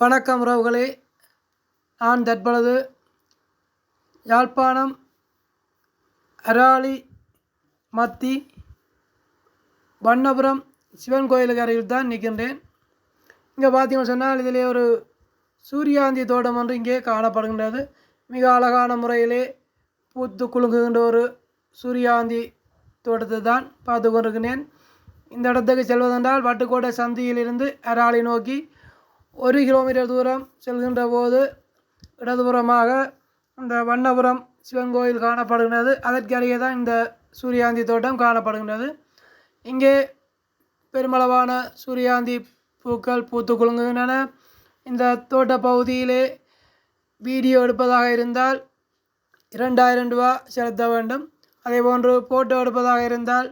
வணக்கம் உறவுகளே. நான் தற்பொழுது யாழ்ப்பாணம் அராளி மத்தி வண்ணபுரம் சிவன் கோயிலுக்கு அருகில் தான் நிற்கின்றேன். இங்கே பார்த்தீங்கன்னு சொன்னால் இதிலே ஒரு சூரியாந்தி தோட்டம் ஒன்று இங்கே காணப்படுகின்றது. மிக அழகான முறையிலே பூத்து குலுங்குகின்ற ஒரு சூரியாந்தி தோட்டத்தை தான் பார்த்து கொண்டிருக்கிறேன் இந்த இடத்துக்கு செல்வதென்றால் வட்டுக்கோட்டை சந்தியிலிருந்து அராளி நோக்கி ஒரு கிலோமீட்டர் தூரம் செல்கின்ற போது இடதுபுறமாக இந்த வண்ணபுரம் சிவன் கோயில் காணப்படுகின்றது. அதற்கருகே தான் இந்த சூரியாந்தி தோட்டம் காணப்படுகின்றது. இங்கே பெருமளவான சூரியாந்தி பூக்கள் பூத்து குலுங்குகின்றன. இந்த தோட்ட பகுதியிலே வீடியோ எடுப்பதாக இருந்தால் இரண்டாயிரம் ரூபா செலுத்த வேண்டும். அதே போன்று ஃபோட்டோ எடுப்பதாக இருந்தால்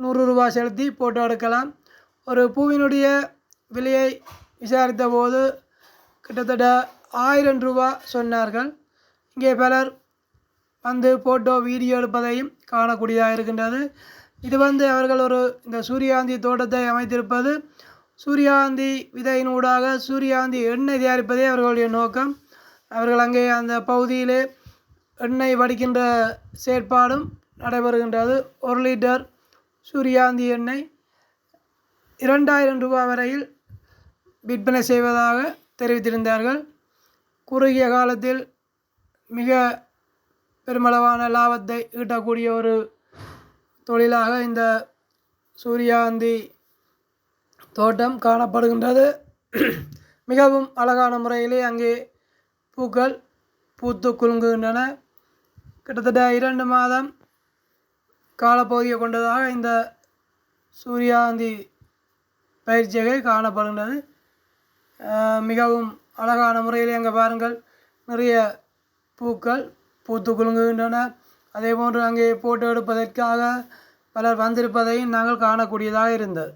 நூறு ரூபா செலுத்தி ஃபோட்டோ எடுக்கலாம். ஒரு பூவினுடைய விலையை விசாரித்த போது கிட்டத்தட்ட ஆயிரம் ரூபா சொன்னார்கள். இங்கே பலர் வந்து ஃபோட்டோ வீடியோ எடுப்பதையும் காணக்கூடியதாக இருக்கின்றது இது வந்து அவர்கள் ஒரு இந்த சூரியாந்தி தோட்டத்தை அமைத்திருப்பது. சூரியாந்தி விதையினூடாக சூரியாந்தி எண்ணெய் தயாரிப்பதே அவர்களுடைய நோக்கம். அவர்கள் அங்கே அந்த பகுதியிலே எண்ணெய் வடிக்கின்ற செயற்பாடும் நடைபெறுகின்றது. ஒரு லிட்டர் சூரியாந்தி எண்ணெய் இரண்டாயிரம் ரூபாய் வரையில் விற்பனை செய்வதாக தெரிவித்திருந்தார்கள். குறுகிய காலத்தில் மிக பெருமளவான லாபத்தை ஈட்டக்கூடிய ஒரு தொழிலாக இந்த சூரியகாந்தி தோட்டம் காணப்படுகின்றது. மிகவும் அழகான முறையிலே அங்கே பூக்கள் பூத்து குலுங்குகின்றன. கிட்டத்தட்ட இரண்டு மாதம் காலப்பகுதியை கொண்டதாக இந்த சூரியகாந்தி பயிற்சியை காணப்படுகின்றது. மிகவும் அழகான முறையில் அங்கே பாருங்கள். நிறைய பூக்கள் பூத்து குலுங்குகின்றன. அதே போன்று அங்கே போட்டோ எடுப்பதற்காக பலர் வந்திருப்பதையும் நாங்கள் காணக்கூடியதாக இருந்தது.